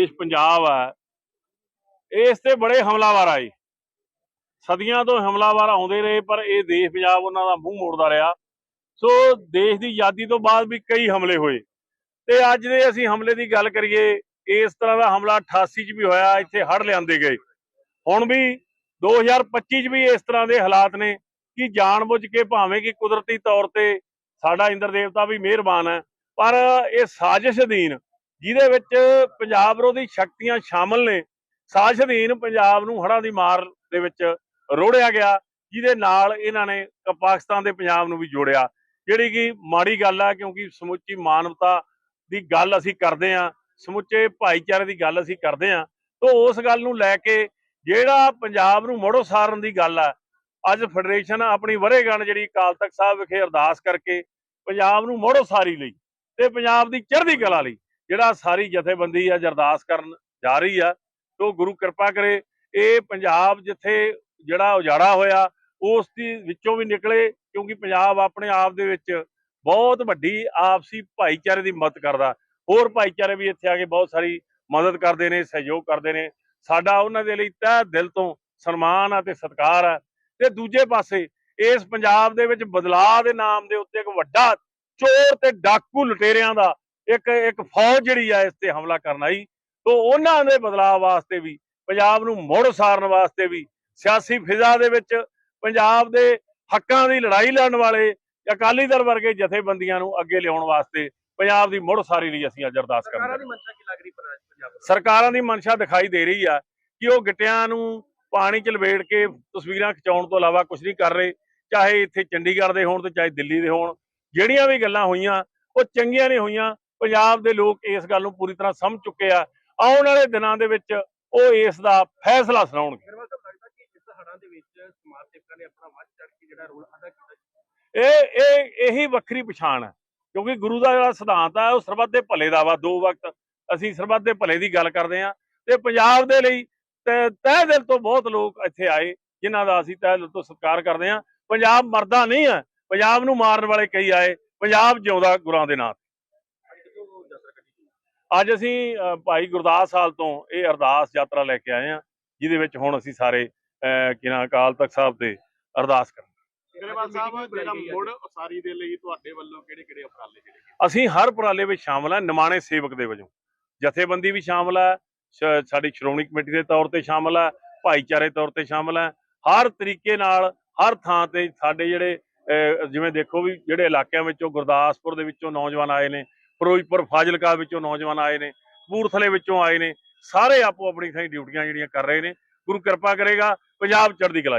ਦੇਸ਼ ਪੰਜਾਬ ਆ ਇਸ ਤੇ ਬੜੇ ਹਮਲਾਵਰ ਆਏ। ਸਦੀਆਂ ਤੋਂ ਹਮਲਾਵਰ ਆਉਂਦੇ ਰਹੇ, ਪਰ ਇਹ ਦੇਸ਼ ਪੰਜਾਬ ਉਹਨਾਂ ਦਾ ਮੂੰਹ ਮੋੜਦਾ ਰਿਹਾ। ਸੋ ਦੇਸ਼ ਦੀ ਆਜ਼ਾਦੀ ਤੋਂ ਬਾਅਦ ਵੀ ਕਈ ਹਮਲੇ ਹੋਏ। ਤੇ ਅੱਜ ਦੇ ਅਸੀਂ ਹਮਲੇ ਦੀ ਗੱਲ ਕਰੀਏ, ਇਸ ਤਰ੍ਹਾਂ ਦਾ ਹਮਲਾ 88 ਚ ਵੀ ਹੋਇਆ, ਇੱਥੇ ਹੜ ਲਿਆਂਦੇ ਗਏ। ਹੁਣ ਵੀ 2025 ਚ ਵੀ ਇਸ ਤਰ੍ਹਾਂ ਦੇ ਹਾਲਾਤ ਨੇ ਕਿ ਜਾਣਬੁੱਝ ਕੇ ਭਾਵੇਂ ਕਿ ਕੁਦਰਤੀ ਤੌਰ ਤੇ ਸਾਡਾ ਇੰਦਰ ਦੇਵਤਾ ਵੀ ਮਿਹਰਬਾਨ ਹੈ, ਪਰ ਇਹ ਸਾਜ਼ਿਸ਼ ਅਧੀਨ ਜਿਹਦੇ ਵਿੱਚ ਪੰਜਾਬ ਵਿਰੋਧੀ ਸ਼ਕਤੀਆਂ ਸ਼ਾਮਲ ਨੇ ਸਾਜ਼ਿਸ਼ ਅਧੀਨ ਪੰਜਾਬ ਨੂੰ ਹੜ੍ਹਾਂ ਦੀ ਮਾਰ ਦੇ ਵਿੱਚ ਰੋੜਿਆ ਗਿਆ, ਜਿਹਦੇ ਨਾਲ ਇਹਨਾਂ ਨੇ ਪਾਕਿਸਤਾਨ ਦੇ ਪੰਜਾਬ ਨੂੰ ਵੀ ਜੋੜਿਆ। ਜਿਹੜੀ ਕਿ ਮਾੜੀ ਗੱਲ ਆ, ਕਿਉਂਕਿ ਸਮੁੱਚੀ ਮਾਨਵਤਾ ਦੀ ਗੱਲ ਅਸੀਂ ਕਰਦੇ ਆ ਸਮੁੱਚੇ ਭਾਈਚਾਰੇ ਦੀ ਗੱਲ ਅਸੀਂ ਕਰਦੇ ਆ ਤਾਂ ਉਸ ਗੱਲ ਨੂੰ ਲੈ ਕੇ ਜਿਹੜਾ ਪੰਜਾਬ ਨੂੰ ਮੋੜੋ ਸਾਰਨ ਦੀ ਗੱਲ ਆ, ਅੱਜ ਫੈਡਰੇਸ਼ਨ ਆਪਣੀ ਵਰੇਗਣ ਜਿਹੜੀ ਅਕਾਲ ਤਖਤ ਸਾਹਿਬ ਵਿਖੇ ਅਰਦਾਸ ਕਰਕੇ ਪੰਜਾਬ ਨੂੰ ਮੋੜੋ ਸਾਰੀ ਲਈ ਤੇ ਪੰਜਾਬ ਦੀ ਚੜ੍ਹਦੀ ਕਲਾ ਲਈ। ਜਿਹੜਾ ਸਾਰੀ ਜਥੇਬੰਦੀ ਆ ਜਰਦਾਸ ਕਰਨ ਜਾ ਰਹੀ ਆ, ਤੋਂ ਗੁਰੂ ਕਿਰਪਾ ਕਰੇ। ਇਹ ਪੰਜਾਬ ਜਿੱਥੇ ਜਿਹੜਾ ਉਜਾੜਾ ਹੋਇਆ, ਉਸ ਦੀ ਵਿੱਚੋਂ ਵੀ ਨਿਕਲੇ, ਕਿਉਂਕਿ ਪੰਜਾਬ ਆਪਣੇ ਆਪ ਦੇ ਵਿੱਚ ਬਹੁਤ ਵੱਡੀ ਆਪਸੀ ਭਾਈਚਾਰੇ ਦੀ ਮਦਦ ਕਰਦਾ। ਹੋਰ ਭਾਈਚਾਰੇ ਵੀ ਇੱਥੇ ਆ ਕੇ ਬਹੁਤ ਸਾਰੀ ਮਦਦ ਕਰਦੇ ਨੇ, ਸਹਿਯੋਗ ਕਰਦੇ ਨੇ। ਸਾਡਾ ਉਹਨਾਂ ਦੇ ਲਈ ਤਹਿ ਦਿਲ ਤੋਂ ਸਨਮਾਨ ਆ ਤੇ ਸਤਿਕਾਰ ਆ। ਤੇ ਦੂਜੇ ਪਾਸੇ ਇਸ ਪੰਜਾਬ ਦੇ ਵਿੱਚ ਬਦਲਾਅ ਦੇ ਨਾਮ ਦੇ ਉੱਤੇ ਇੱਕ ਵੱਡਾ ਚੋਰ ਤੇ ਡਾਕੂ ਲੁਟੇਰਿਆਂ ਦਾ ਇੱਕ ਇੱਕ ਫੌਜ ਜਿਹੜੀ ਆ ਇਸ ਤੇ ਹਮਲਾ ਕਰਨ ਆਈ। ਤੋਂ ਉਹਨਾਂ ਦੇ ਬਦਲਾਅ ਵਾਸਤੇ ਵੀ ਪੰਜਾਬ ਨੂੰ ਮੁੜ ਸਾਰਨ ਵਾਸਤੇ ਵੀ ਸਿਆਸੀ ਫਿਜ਼ਾ ਦੇ ਵਿੱਚ ਪੰਜਾਬ ਦੇ ਹੱਕਾਂ ਦੀ ਲੜਾਈ ਲੜਨ ਵਾਲੇ ਅਕਾਲੀ ਦਲ ਵਰਗੇ ਜਥੇਬੰਦੀਆਂ ਨੂੰ ਅੱਗੇ ਲਿਆਉਣ ਵਾਸਤੇ ਪੰਜਾਬ ਦੀ ਮੁੜ ਸਾਰੀ ਲਈ ਅਸੀਂ ਅੱਜ ਅਰਦਾਸ ਕਰਦੇ ਨੂੰ? ਸਰਕਾਰਾਂ ਦੀ ਮਨਸ਼ਾ ਦਿਖਾਈ ਦੇ ਰਹੀ ਆ ਕਿ ਉਹ ਗਿੱਟਿਆਂ ਨੂੰ ਪਾਣੀ 'ਚ ਲਵੇੜ ਕੇ ਤਸਵੀਰਾਂ ਖਿਚਾਉਣ ਤੋਂ ਇਲਾਵਾ ਕੁਝ ਨਹੀਂ ਕਰ ਰਹੇ ਚਾਹੇ ਇੱਥੇ ਚੰਡੀਗੜ੍ਹ ਦੇ ਹੋਣ ਤੇ ਚਾਹੇ ਦਿੱਲੀ ਦੇ ਹੋਣ। ਜਿਹੜੀਆਂ ਵੀ ਗੱਲਾਂ ਹੋਈਆਂ ਉਹ ਚੰਗੀਆਂ ਨਹੀਂ ਹੋਈਆਂ। ਪੰਜਾਬ ਦੇ ਲੋਕ ਇਸ ਗੱਲ ਨੂੰ ਪੂਰੀ ਤਰ੍ਹਾਂ ਸਮਝ ਚੁੱਕੇ ਆ। ਆਉਣ ਵਾਲੇ ਦਿਨਾਂ ਦੇ ਵਿੱਚ ਉਹ ਇਸ ਦਾ ਫੈਸਲਾ ਸੁਣਾਉਣਗੇ। ਇਹ ਇਹ ਇਹੀ ਵੱਖਰੀ ਪਛਾਣ ਹੈ ਕਿਉਂਕਿ ਗੁਰੂ ਦਾ ਜਿਹੜਾ ਸਿਧਾਂਤ ਹੈ ਉਹ ਸਰਬੱਤ ਦੇ ਭਲੇ ਦਾ ਵਾ। ਦੋ ਵਕਤ ਅਸੀਂ ਸਰਬੱਤ ਦੇ ਭਲੇ ਦੀ ਗੱਲ ਕਰਦੇ ਹਾਂ ਤੇ ਪੰਜਾਬ ਦੇ ਲਈ ਤੇ ਤਹਿ ਦਿਲ ਤੋਂ ਬਹੁਤ ਲੋਕ ਇੱਥੇ ਆਏ ਜਿਨ੍ਹਾਂ ਦਾ ਅਸੀਂ ਤਹਿ ਦਿਲ ਤੋਂ ਸਤਿਕਾਰ ਕਰਦੇ ਹਾਂ। ਪੰਜਾਬ ਮਰਦਾ ਨਹੀਂ ਹੈ। ਪੰਜਾਬ ਨੂੰ ਮਾਰਨ ਵਾਲੇ ਕਈ ਆਏ। ਪੰਜਾਬ ਜਿਉਂਦਾ ਗੁਰਾਂ ਦੇ ਨਾਂ ਅੱਜ ਕਿਉਂ ਯਾਤਰਾ ਕੱਢੀ ਗਈ? ਅੱਜ ਅਸੀਂ ਭਾਈ ਗੁਰਦਾਸ ਹਾਲ ਤੋਂ ਇਹ ਅਰਦਾਸ ਯਾਤਰਾ ਲੈ ਕੇ ਆਏ ਹਾਂ ਜਿਹਦੇ ਵਿੱਚ ਹੁਣ ਅਸੀਂ ਸਾਰੇ ਕਿਨਾਂ ਅਕਾਲ ਤਖਤ ਸਾਹਿਬ ਤੇ ਅਰਦਾਸ ਕਰਾਂਗੇ ਗਰੇਵਾਲ ਅੱਜ ਸਾਹਿਬ meeting ਜਿਹੜਾ ਬੁਲਾਈ ਗਈ ਹੈ ਮੁੜ ਉਸਾਰੀ ਦੇ ਲਈ ਤੁਹਾਡੇ ਵੱਲੋਂ ਕਿਹੜੇ ਕਿਹੜੇ ਉਪਰਾਲੇ ਜਿਹੜੇ ਕੀਤੇ? ਅਸੀਂ ਹਰ ਉਪਰਾਲੇ ਵਿੱਚ ਸ਼ਾਮਲ ਹਾਂ ਨਿਮਾਣੇ ਸੇਵਕ ਦੇ ਵਜੋਂ ਜਥੇਬੰਦੀ ਵੀ ਸ਼ਾਮਲ ਸ਼- ਸਾਡੀ ਸ਼੍ਰੋਮਣੀ ਕਮੇਟੀ ਦੇ ਤੌਰ ਤੇ ਸ਼ਾਮਲ ਹੈ ਭਾਈਚਾਰੇ ਤੌਰ ਤੇ ਸ਼ਾਮਲ ਹੈ ਹਰ ਤਰੀਕੇ ਨਾਲ ਹਰ ਥਾਂ ਤੇ ਸਾਡੇ ਜਿਹੜੇ ਜਿਵੇਂ ਦੇਖੋ ਵੀ ਜਿਹੜੇ ਇਲਾਕਿਆਂ ਵਿੱਚੋਂ ਗੁਰਦਾਸਪੁਰ ਦੇ ਵਿੱਚੋਂ ਨੌਜਵਾਨ ਆਏ ਨੇ ਫਿਰੋਜ਼ਪੁਰ ਫਾਜ਼ਿਲਕਾ ਵਿੱਚੋਂ ਨੌਜਵਾਨ ਆਏ ਨੇ, ਕਪੂਰਥਲੇ ਵਿੱਚੋਂ ਆਏ ਨੇ, ਸਾਰੇ ਆਪੋ ਆਪਣੀ ਥਾਂ ਡਿਊਟੀਆਂ ਜਿਹੜੀਆਂ ਕਰ ਰਹੇ ਨੇ। ਗੁਰੂ ਕਿਰਪਾ ਕਰੇਗਾ, ਪੰਜਾਬ ਚੜ੍ਹਦੀ ਕਲਾ